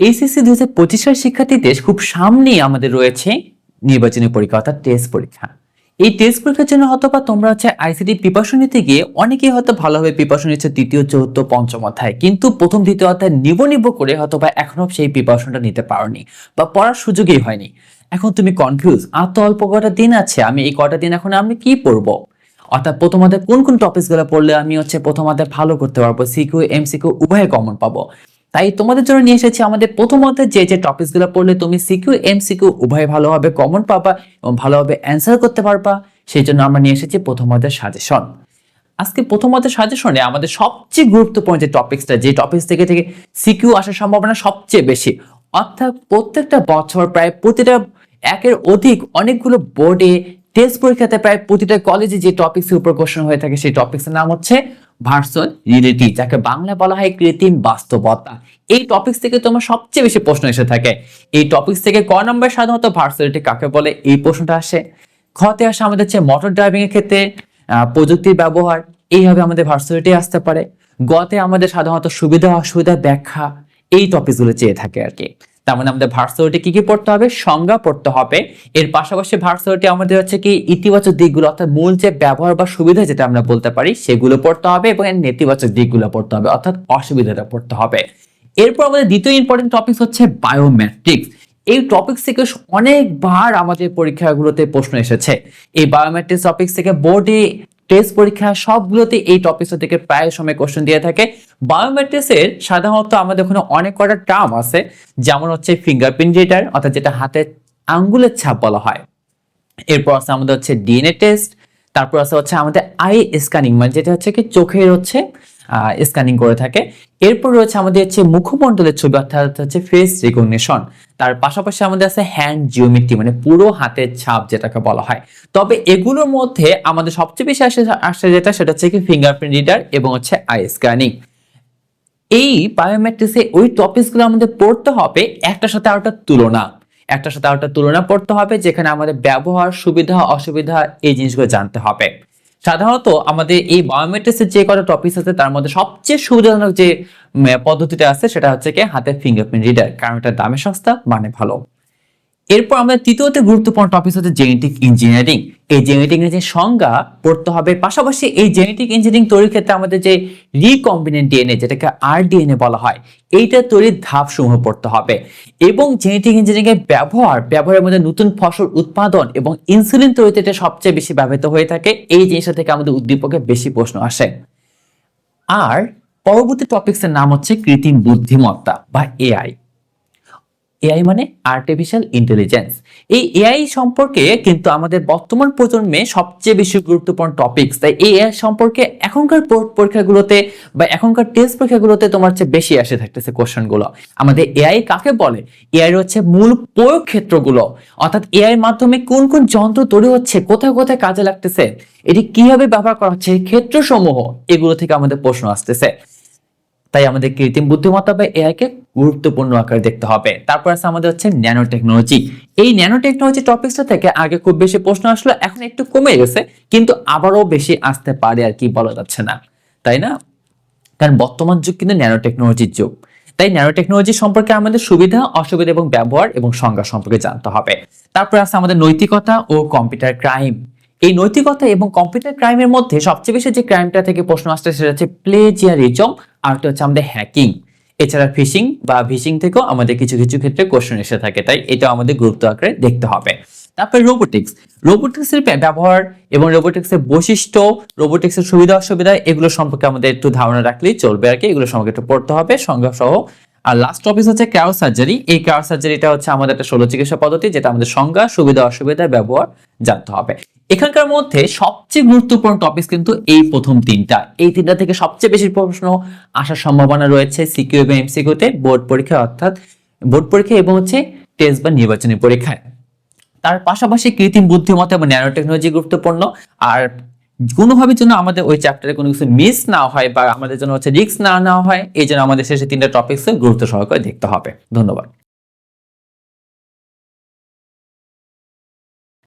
HSC দুই হাজার পঁচিশ সালের শিক্ষার্থীদের খুব সামনেই আমাদের রয়েছে নির্বাচনী পরীক্ষা, অর্থাৎ টেস্ট পরীক্ষা। এই টেস্ট পরীক্ষার জন্য হয়তো বা তোমরা হচ্ছে আইসিটি প্রিপারেশন নিতে গিয়ে অনেকেই হয়তো ভালোভাবে প্রিপারেশন নিচ্ছে তৃতীয়, চতুর্থ, পঞ্চম অধ্যায়। কিন্তু প্রথম, দ্বিতীয় অধ্যায় নিব নিব করে হয়তো বা এখনও সেই প্রিপারেশনটা নিতে পারোনি বা পড়ার সুযোগই হয়নি। এখন তুমি কনফিউজ আর তো অল্প কটা দিন আছে, আমি এই কটা দিন এখন আমি কি পড়ব? অর্থাৎ প্রথম কোন কোন টপিকসগুলো পড়লে আমি হচ্ছে প্রথম ভালো করতে পারব সিকিউ এমসিকিউ উভয়ে কমন পাবো? তাই তোমাদের জন্য নিয়ে এসেছি আমাদের প্রথম অধ্যায়, যে যে টপিকসগুলো পড়লে তুমি সিকিউ এমসিকিউ উভয় ভালোভাবে কমন পাবা এবং ভালোভাবে অ্যান্সার করতে পারবা। সেই জন্য আমরা নিয়ে এসেছি প্রথম অধ্যায় সাজেশন আজকে প্রথম অধ্যায় সাজেশনে আমাদের সবচেয়ে গুরুত্বপূর্ণ যে টপিকসটা যে টপিকস থেকে থেকে সিকিউ আসার সম্ভাবনা সবচেয়ে বেশি। অর্থাৎ প্রত্যেকটা বছর প্রায় প্রতিটা একের অধিক অনেকগুলো বোর্ডে টেস্ট পরীক্ষাতে প্রায় প্রতিটা কলেজে যে টপিক্স উপর কোশ্চেন হয়ে থাকে, সেই টপিক্সের নাম হচ্ছে ভার্সুয়াল রিয়েলিটি যাকে বাংলা বলা হয় কৃত্রিম বাস্তবতা। এই টপিক্স থেকে তোমার সবচেয়ে বেশি প্রশ্ন এসে থাকে। এই টপিক্স থেকে ক নম্বর সাধারণত ভার্সুয়ালিটি কাকে বলে? এই প্রশ্নটা আসে। খতে আসে আমাদের হচ্ছে মোটর ড্রাইভিং এর ক্ষেত্রে প্রযুক্তির ব্যবহার। এইভাবে আমাদের ভার্সুয়ালিটি আসতে পারে। গতে আমাদের সাধারণত সুবিধা অসুবিধা ব্যাখ্যা, এই টপিকগুলো চেয়ে থাকে আর কি। তার মানে আমাদের ভার্সুয়ালিটি কি কি পড়তে হবে? সংজ্ঞা পড়তে হবে। এর পাশাপাশি ভার্সুয়ালিটি আমাদের হচ্ছে কি ইতিবাচক দিকগুলো অর্থাৎ মূল যে ব্যবহার বা সুবিধা যেটা আমরা বলতে পারি, সেগুলো পড়তে হবে এবং এর নেতিবাচক দিকগুলো পড়তে হবে, অর্থাৎ অসুবিধাটা পড়তে হবে। এরপর আমাদের দ্বিতীয় ইম্পর্টেন্ট টপিক হচ্ছে বায়োমেট্রিক্স এই টপিক থেকে অনেকবার আমাদের পরীক্ষাগুলোতে প্রশ্ন এসেছে। এই বায়োমেট্রিক্স টপিক থেকে বোর্ডে টেস্ট পরীক্ষা সবগুলোতে এই টপিক থেকে প্রায় সময় কোশ্চেন দিয়ে থাকে। বায়োমেট্রিক্স এর সাধারণত আমাদের ওখানে অনেক কটা টার্ম আছে, যেমন হচ্ছে ফিঙ্গারপ্রিন্ট রিডার অর্থাৎ যেটা হাতে আঙ্গুলের ছাপ বলা হয়। এরপর আছে আমাদের হচ্ছে ডিএনএ টেস্ট তারপর আছে হচ্ছে আমাদের আই স্ক্যানিং মানে যেটা হচ্ছে কি, চোখের হচ্ছে স্ক্যানিং করে থাকে। এরপর রয়েছে আমাদের হচ্ছে মুখমণ্ডলের ছবি, অর্থাৎ হচ্ছে ফেস রিকগনিশন তার পাশাপাশি আমাদের আছে হ্যান্ড জিওমেট্রি মানে পুরো হাতের ছাপ যেটাকে বলা হয়। তবে এগুলোর মধ্যে আমাদের সবচেয়ে বেশি আসে আসে যেটা, সেটা হচ্ছে কি ফিঙ্গারপ্রিন্ট রিডার এবং হচ্ছে আই স্ক্যানিং এই বায়োমেট্রিক্সে ওই টপিকসগুলো আমাদের পড়তে হবে, একটার সাথে আরেকটা তুলনা। একটার সাথে আরেকটা তুলনা পড়তে হবে, যেখানে আমাদের ব্যবহার, সুবিধা, অসুবিধা এই জিনিসগুলো জানতে হবে। সাধারণত আমাদের এই বায়োমেট্রিক্সের যে কটা টপিকস আছে, তার মধ্যে সবচেয়ে সুবিধাজনক যে পদ্ধতিটা আছে, সেটা হচ্ছে কি হাতে ফিঙ্গারপ্রিন্ট রিডার কারণ এটা দামে সস্তা মানে ভালো। এরপর আমাদের তৃতীয়তে গুরুত্বপূর্ণ টপিক হচ্ছে জেনেটিক ইঞ্জিনিয়ারিং এই জেনেটিক যে সংজ্ঞা পড়তে হবে। পাশাপাশি এই জেনেটিক ইঞ্জিনিয়ারিং তৈরির ক্ষেত্রে আমাদের যে রিকম্বিনেন্ট ডিএনএ যেটাকে আর ডিএনএ বলা হয়, এইটা তৈরির ধাপ সমূহ পড়তে হবে। এবং জেনেটিক ইঞ্জিনিয়ারিং এর ব্যবহার, ব্যবহারের মধ্যে নতুন ফসল উৎপাদন এবং ইনসুলিন তৈরিতে এটা সবচেয়ে বেশি ব্যবহৃত হয়ে থাকে। এই জিনিসটা থেকে আমাদের উদ্দীপকে বেশি প্রশ্ন আসে। আর পরবর্তী টপিক্সের নাম হচ্ছে কৃত্রিম বুদ্ধিমত্তা বা এআই এআই মানে আর্টিফিশিয়াল ইন্টেলিজেন্স এই এআই সম্পর্কে কিন্তু আমাদের বর্তমান প্রজন্মে সবচেয়ে বেশি গুরুত্বপূর্ণ টপিক তাই এই এআই সম্পর্কে এখনকার পরীক্ষাগুলোতে বা এখনকার টেস্ট পরীক্ষাগুলোতে তোমার হচ্ছে বেশি আসে থাকতেছে কোশ্চেনগুলো আমাদের এআই কাকে বলে? এআই হচ্ছে মূল প্রয়োগ ক্ষেত্রগুলো অর্থাৎ এআই মাধ্যমে কোন কোন যন্ত্র তৈরি হচ্ছে, কোথায় কোথায় কাজে লাগতেছে, এটি কীভাবে ব্যবহার করা হচ্ছে, ক্ষেত্রসমূহ, এগুলো থেকে আমাদের প্রশ্ন আসতেছে। তাই আমাদের কৃত্রিম বুদ্ধিমত্তা বা এআই কে গুরুত্বপূর্ণ আকারে দেখতে হবে। তারপর আছে আমাদের হচ্ছে ন্যানো টেকনোলজি এই ন্যানো টেকনোলজি টপিকসটা থেকে আগে খুব বেশি প্রশ্ন আসলো, এখন একটু কমে গেছে, কিন্তু আবারও বেশি আসতে পারে আর কি বলা যাচ্ছে না। তাই না? কারণ বর্তমান যুগ কিন্তু ন্যানো টেকনোলজির যুগ। তাই ন্যানো টেকনোলজি সম্পর্কে আমাদের সুবিধা, অসুবিধা এবং ব্যবহার এবং সংজ্ঞা সম্পর্কে জানতে হবে। তারপর আছে আমাদের নৈতিকতা ও কম্পিউটার ক্রাইম এই নৈতিকতা এবং কম্পিউটার ক্রাইমের মধ্যে সবচেয়ে বেশি যে ক্রাইমটা থেকে প্রশ্ন আসছে, সেটা হচ্ছে প্লেজিয়ারিজম আর হচ্ছে আমাদের হ্যাকিং এছাড়া ফিশিং বা ফিশিং থেকেও আমাদের কিছু কিছু ক্ষেত্রে কোশ্চেন এসে থাকে, তাই এটা আমাদের গুরুত্ব আকারে দেখতে হবে। তারপরে রোবোটিক্স রোবোটিক্স এর ব্যবহার এবং রোবোটিক্স এর বৈশিষ্ট্য রোবোটিক্স এর সুবিধা, অসুবিধা, এগুলো সম্পর্কে আমাদের একটু ধারণা রাখলেই চলবে আর কি, এগুলো সম্পর্কে একটু পড়তে হবে সংজ্ঞা সহ আর লাস্ট টপিক হচ্ছে ক্রাও সার্জারি এই ক্রাও সার্জারিটা হচ্ছে আমাদের একটা ষোলো চিকিৎসা পদ্ধতি, যেটা আমাদের সংজ্ঞা, সুবিধা, অসুবিধা, ব্যবহার জানতে হবে। এখানকার মধ্যে সবচেয়ে গুরুত্বপূর্ণ টপিক কিন্তু এই প্রথম তিনটা। এই তিনটা থেকে সবচেয়ে বেশি প্রশ্ন আসার সম্ভাবনা রয়েছে সিকিউ এবং এমসিকিউতে বোর্ড পরীক্ষা অর্থাৎ বোর্ড পরীক্ষা এবং হচ্ছে টেস্ট বা নির্বাচনী পরীক্ষায়। তার পাশাপাশি কৃত্রিম বুদ্ধিমত্তা এবং ন্যানো টেকনোলজি গুরুত্বপূর্ণ। আর কোনোভাবে যেন আমাদের ওই চ্যাপ্টারে কোনো কিছু মিস না হয় বা আমাদের জন্য হচ্ছে রিস্ক না নেওয়া হয়, এই জন্য আমাদের শেষে তিনটা টপিক্স গুরুত্ব সহকারে দেখতে হবে। ধন্যবাদ।